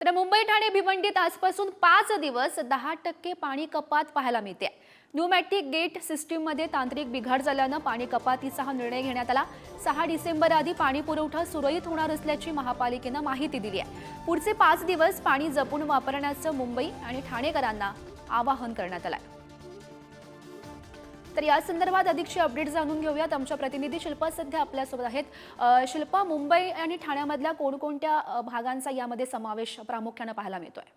तर मुंबई ठाणे भिवंडीत आजपासून पाच दिवस दहा टक्के पाणी कपात पाहायला मिळते. न्यूमॅटिक गेट सिस्टीममध्ये तांत्रिक बिघाड झाल्यानं पाणी कपातीचा हा निर्णय घेण्यात आला. सहा डिसेंबर आधी पाणी पुरवठा सुरळीत होणार असल्याची महापालिकेनं माहिती दिली आहे. पुढचे पाच दिवस पाणी जपून वापरण्याचं मुंबई आणि ठाणेकरांना आवाहन करण्यात आलं आहे तर या संदर्भात अधिकची अपडेट जाणून घेऊयात. आमच्या प्रतिनिधी शिल्पा सध्या आपल्यासोबत आहेत. शिल्पा मुंबई आणि ठाण्यामधल्या कोणकोणत्या भागांचा यामध्ये समावेश प्रामुख्यानं पाहायला मिळतोय?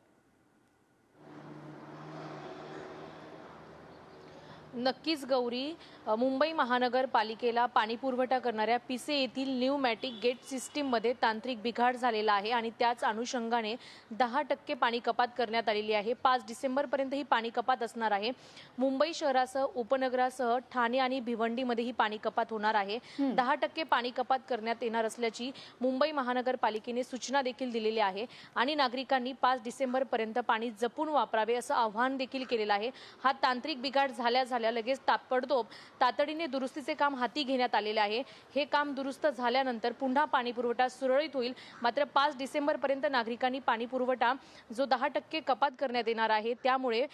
नक्कीच गौरी मुंबई महानगरपालिकेला पाणी पुरवठा करणाऱ्या पिसे येथील न्यूमॅटिक गेट सिस्टीममध्ये तांत्रिक बिघाड झालेला आहे आणि त्याच अनुषंगाने दहा टक्के पाणी कपात करण्यात आलेली आहे. पाच डिसेंबरपर्यंत ही पाणी कपात असणार आहे. मुंबई शहरासह उपनगरासह ठाणे आणि भिवंडीमध्ये ही पाणी कपात होणार आहे. दहा टक्के पाणी कपात करण्यात येणार असल्याची मुंबई महानगरपालिकेने सूचना देखील दिलेली आहे आणि नागरिकांनी पाच डिसेंबरपर्यंत पाणी जपून वापरावे असं आवाहन देखील केलेलं आहे. हा तांत्रिक बिघाड झाल्या झाल्या लगेच ताबडतोब तातडीने दुरुस्तीचे काम हाती घेण्यात आलेले आहे. हे काम दुरुस्त झाल्यानंतर पुन्हा पाणी पुरवठा सुरळीत होईल. मात्र पाच डिसेंबरपर्यंत नागरिकांनी पाणी पुरवठा जो दहा टक्के कपात करण्यात येणार आहे त्यामुळे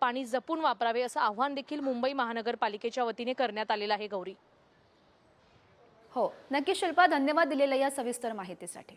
पाणी जपून वापरावे असं आव्हान देखील मुंबई महानगरपालिकेच्या वतीने करण्यात आलेलं आहे गौरी. हो. नक्की शिल्पा धन्यवाद दिलेल्या या सविस्तर माहितीसाठी.